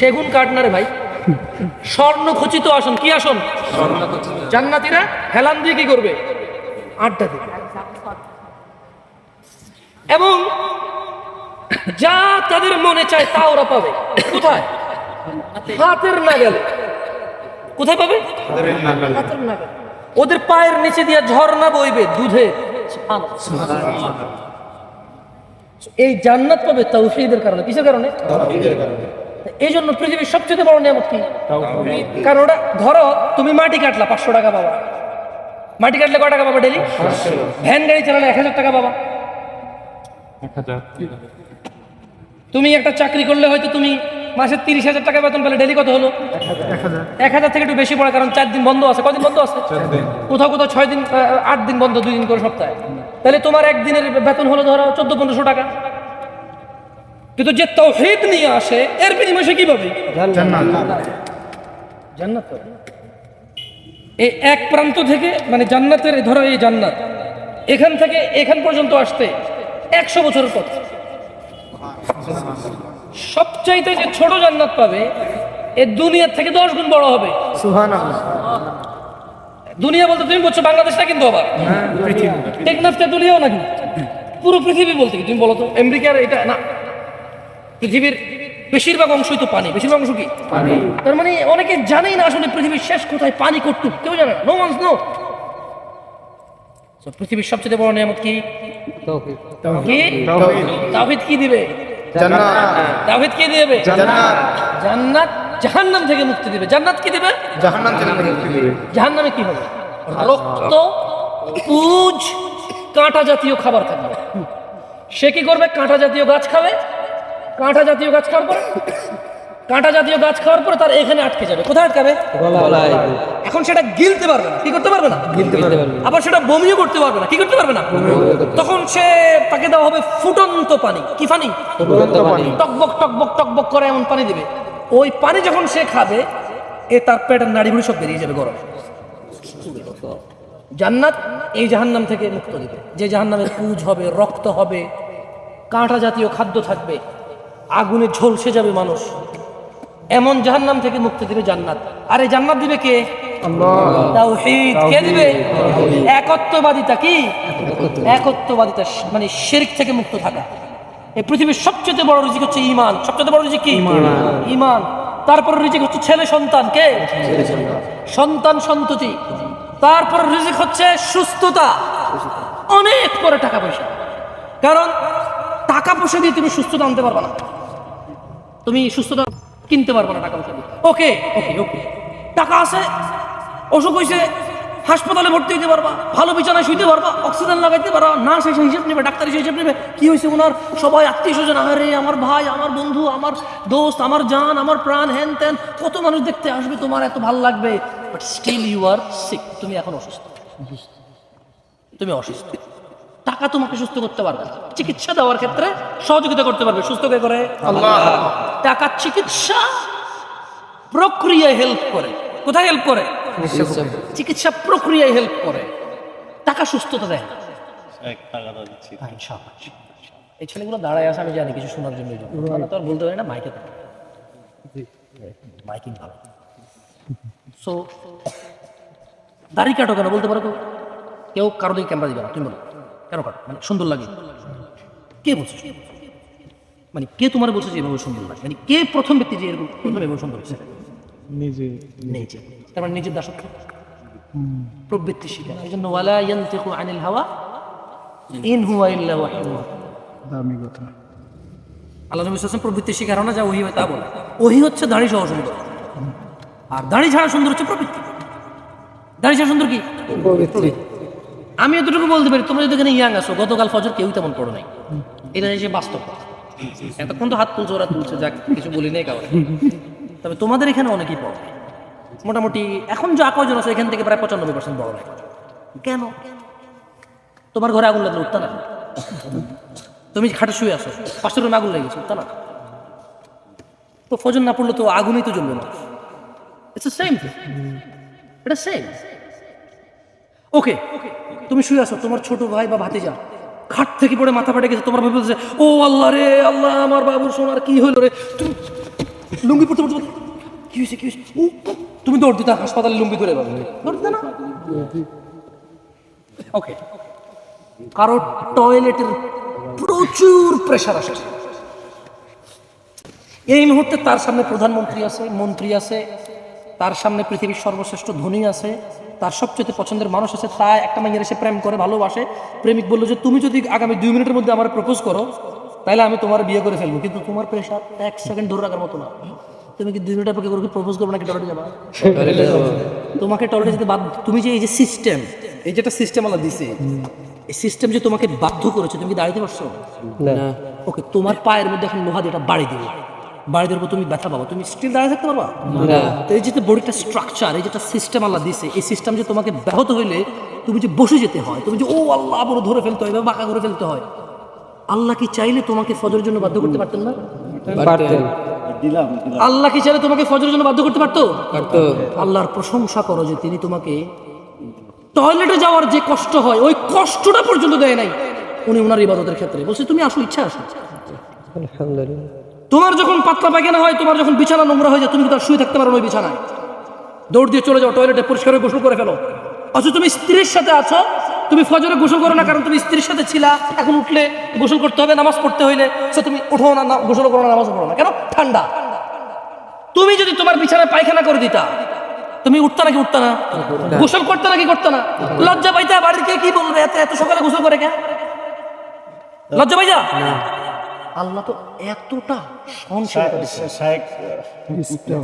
সেগুন কাঠ না রে ভাই। স্বর্ণ খচিত আসন, কি আসন? জান্নাতিরা হেলান দিয়ে কি করবে? আড্ডা দিবে। এবং যা তাদের মনে চায় তা ওরা পাবে। কোথায়? হাতের নাগালে। কোথায় পাবে? ওদের পায়ের নিচে দিয়ে ঝর্ণা বইবে দুধে। এই জান্নাত পাবে তাওহীদের কারণে। কিসের কারণে? এই জন্য পৃথিবীর সবচেয়ে বড় নিয়ামত কি? কারণ ওটা ধরো তুমি মাটি কাটলা পাঁচশো টাকা পাবা। মাটি কাটলে কয় টাকা পাবা ডেলি ভ্যান গাড়ি চালালে এক হাজার টাকা পাবা। তুমি একটা চাকরি করলে হয়তো তুমি মাসে তিরিশ হাজার টাকা বেতন পেলে ডেলি কত হলো? এক হাজার। থেকে একটু বেশি পড়ে কারণ চার দিন বন্ধ আছে। কদিন বন্ধ আছে? কোথাও কোথাও ছয় দিন আট দিন বন্ধ দুই দিন করে সপ্তাহে। তাহলে তোমার একদিনের বেতন হলো ধরো চোদ্দ পনেরোশো টাকা। কিন্তু যে তৌহিদ নিয়ে আসে এর বিনিময়ে সে কি পাবে জান্নাত। এই এক প্রান্ত থেকে মানে জান্নাতের ধরো এই জান্নাত এখান থেকে এখান পর্যন্ত আসতে একশো বছরের পথ। সবচাইতে যে ছোট জান্নাত পাবে এ দুনিয়ার থেকে দশ গুণ বড় হবে। দুনিয়া বলতে তুমি বলছো বাংলাদেশটা কিন্তু আবার? টেকনাফ তেতুলিয়াও নাকি? পুরো পৃথিবী বলতে কি? তুমি বলো তো আমেরিকার এটা না। পৃথিবীর বেশিরভাগ অংশই তো পানি। বেশিরভাগ অংশ কি? পানি। তার মানে অনেকে জানেই না আসলে পৃথিবীর শেষ কোথায় পানি কটুক। কেউ জানে না। নো ওয়ান্স নো পৃথিবীর সবচেয়ে বড় নিয়ামত কি? কি? কি দিবে? তাওহীদ কি দিবে? জান্নাত। জাহান্নাম থেকে মুক্তি দিবে। জান্নাত কি দিবে? জাহান্নামে কি হবে? রক্ত পুজ কাঁটা জাতীয় খাবার খাবে সে কি করবে? কাঁটা জাতীয় গাছ খাবে। কাঁটা জাতীয় গাছ খাওয়ার পরে কাঁটা জাতীয় গাছ খাওয়ার পরে তার এখানে আটকে যাবে। কোথায় আটকাবে এখন সেটা গিলতে পারবে না কি করতে পারবে না? আবার সেটা বমিও করতে পারবে না কি করতে পারবে না? তখন সে তাকে দেওয়া হবে ফুটন্ত পানি। কি পানি? টকবক টকবক টকবক করে এমন পানি দিবে। ওই পানি যখন সে খাবে এ তার পেটের নাড়িগুলি সব বেরিয়ে যাবে গরম। জান্নাত এই জাহান্নাম থেকে মুক্ত দিবে। যে জাহান্নামের পুজ হবে রক্ত হবে কাঁটা জাতীয় খাদ্য থাকবে আগুনে ঝলসে যাবে মানুষ। এমন জাহান্নাম থেকে মুক্তি দিবে জান্নাত। আরে জান্নাত দিবে কে? তাওহীদ। কে দিবে? একত্ববাদিতা কি? একত্ববাদিতা মানে শিরক থেকে মুক্ত থাকা। এই পৃথিবীর সবচেয়ে বড় রিজিক হচ্ছে ইমান সবচেয়ে বড় রিজিক কি? ইমান তারপর রিজিক হচ্ছে ছেলে সন্তান কে? সন্তান সন্ততি। তারপর রিজিক হচ্ছে সুস্থতা। অনেক পরে টাকা পয়সা। কারণ টাকা পয়সা দিয়ে তুমি সুস্থতা আনতে পারবে না। তুমি সুস্থতা কিনতে পারবে না টাকা পয়সা ওকে ওকে ওকে টাকা আছে, অসুখ হয়েছে, হাসপাতালে ভর্তি হইতে পারবা, ভালো বিছানায় শুইতে পারবা অক্সিজেন লাগাইতে পারবা নার্স এসে হিসেব নেবে, ডাক্তার এসে হিসেব নেবে, কি হয়েছে ওনার? সবাই আত্মীয় স্বজন আরে আমার ভাই, আমার বন্ধু, আমার দোস্ত, আমার জান, আমার প্রাণ হ্যান ত্যান কত মানুষ দেখতে আসবে, তোমার এত ভালো লাগবে। But still you are sick তুমি এখন অসুস্থ। তুমি অসুস্থ। টাকা তোমাকে সুস্থ করতে পারবে চিকিৎসা দেওয়ার ক্ষেত্রে সহযোগিতা করতে পারবে। সুস্থ করে? টাকা চিকিৎসা প্রক্রিয়ায় হেল্প করে। কোথায় হেল্প করে? চিকিৎসা প্রক্রিয়ায় হেল্প করে। টাকা সুস্থতা দেয় না। এই ছেলেগুলো দাঁড়ায় আছে আমি জানি কিছু শোনার জন্য তো আর বলতে পারি না মাইকে মাইকিং ভালো। সো দাড়ি কাটো কেন বলতে পারো কেউ? কেউ কারও দিকে ক্যামেরা দিবে না তুমি বলো। কেন কাটো? মানে সুন্দর লাগে। কে বলছে? মানে কে তোমার বলছে যে এভাবে সুন্দর লাগে মানে কে প্রথম ব্যক্তি যে এরকম প্রথম এভাবে সুন্দর হয়েছে নিজে নিজে। তার মানে নিজের দাসত্ব। প্রবৃত্তি শিকার। এই জন্য ওয়ালা ইয়ান্তিকু আনিল হাওয়া ইন হুয়া ইল্লা ওয়াহয়ুন দামি কথা। আল্লাহ নবী সাল্লাল্লাহু প্রবৃত্তি শিকার না যা ওহি হয় তা বলে। ওহি হচ্ছে দাড়ি সহ সুন্দর। আর দাড়ি ছাড়া সুন্দর হচ্ছে প্রবৃত্তি। দাড়ি ছাড়া সুন্দর কি? আমি এতটুকু বলতে পারি তোমরা যদি এখানে ইয়াং আসো গতকাল ফজর কেউই তেমন পড়ো নাই। এটা এসে বাস্তব কথা। এতক্ষণ তো হাত তুলছে, ওরা তুলছে, যাক, কিছু বলি নেই কাউকে তবে তোমাদের এখানে অনেকেই পড়ো। মোটামুটি এখন যা কয়জন আছে, এখান থেকে প্রায় পঁচানব্বই পার্সেন্ট বড় নাই কেন? তোমার ঘরে আগুন লাগলে উঠতা না? তুমি খাটে শুয়ে আসো পাশের রুমে আগুন লেগেছে, উঠতা না? তো ফজর না পড়লে তো আগুনই তো জ্বলবে না। ইটস সেম এটা সেম ওকে তুমি শুয়ে আসো তোমার ছোট ভাই বা ভাতিজা খাট থেকে পড়ে মাথা ফাটে গেছে। তোমার বলছে, ও আল্লাহ রে, আল্লাহ, আমার বাবুর সোনার কি হলো রে? তুমি লুঙ্গি পড়তে পড়তে কি হয়েছে কি হয়েছে? তুমি দৌড় দিতে হাসপাতালে লুঙ্গি ধরে পাবে দৌড় দিতে না? ওকে কারও টয়লেটের প্রচুর প্রেশার আসে। এই মুহূর্তে তার সামনে প্রধানমন্ত্রী আছে, মন্ত্রী আছে, তার সামনে পৃথিবীর সর্বশ্রেষ্ঠ ধনী আছে। তার সবচেয়ে পছন্দের মানুষ আছে তা একটা মাইয়ের এসে প্রেম করে ভালোবাসে। প্রেমিক বলল যে তুমি যদি আগামী দুই মিনিটের মধ্যে আমার প্রপোজ করো তাহলে আমি তোমার বিয়ে করে ফেলব। কিন্তু তোমার প্রেশার এক সেকেন্ড ধরে রাখার মতো না। তুমি কি দুই মিনিট পরে করে প্রপোজ করব নাকি টয়লেটে যাবা? তোমাকে টয়লেটে যেতে বাধ্য তুমি যে এই যে সিস্টেম এই যেটা সিস্টেম আলাদা দিছে এই সিস্টেম যে তোমাকে বাধ্য করেছে তুমি কি দাঁড়াতে পারছ? না। ওকে তোমার পায়ের মধ্যে এখন লোহা দিয়ে এটা বাড়ি দিবে। বাড়ি দেওয়ার তুমি ব্যথা পাবো তুমি স্টিল দাঁড়িয়ে থাকতে পারবা? তো এই যে বডিটা স্ট্রাকচার এই যেটা সিস্টেম আল্লাহ দিছে এই সিস্টেম যে তোমাকে ব্যাহত হইলে তুমি যে বসে যেতে হয় তুমি যে ও আল্লাহ আবারও ধরে ফেলতে হয় বা বাঁকা করে ফেলতে হয়। আল্লাহ কি চাইলে তোমাকে ফজরের জন্য বাধ্য করতে পারতেন না? আল্লাহ কি চাইলে তোমাকে ফজরের জন্য বাধ্য করতে পারতো? পারতো। আল্লাহর প্রশংসা করো যে তিনি তোমাকে টয়লেটে যাওয়ার যে কষ্ট হয় ওই কষ্টটা পর্যন্ত দেয় নাই। উনি ওনার ইবাদতের ক্ষেত্রে। বলছে তুমি আসো ইচ্ছা আসো আলহামদুলিল্লাহ। তোমার যখন পাতলা পায়খানা হয়, তোমার যখন বিছানা নোংরা হয়ে যায়, তুমি তো আর শুয়ে থাকতে পারো ওই বিছানায়? দৌড় দিয়ে চলে যাও টয়লেটে পরিষ্কার হয়ে গোসল করে ফেলো। অথচ তুমি স্ত্রীর সাথে আছো, তুমি ফজরে গোসল করো না, কারণ তুমি স্ত্রীর সাথে ছিলা, এখন উঠলে গোসল করতে হবে, নামাজ পড়তে হইলে, সে তুমি উঠো না গোসল করো না, নামাজ পড়ো না। কেন? ঠান্ডা। তুমি যদি তোমার বিছানায় পায়খানা করে দিতা, তুমি উঠতা নাকি উঠতা না? গোসল করতে নাকি করতে না? লজ্জা পাইতা বাড়ির কে কি বলবে? এত এত সকালে গোসল করে কে? লজ্জা পাইতা? আল্লাহ তো এতটা সহনশীলতা দিচ্ছে সিস্টেম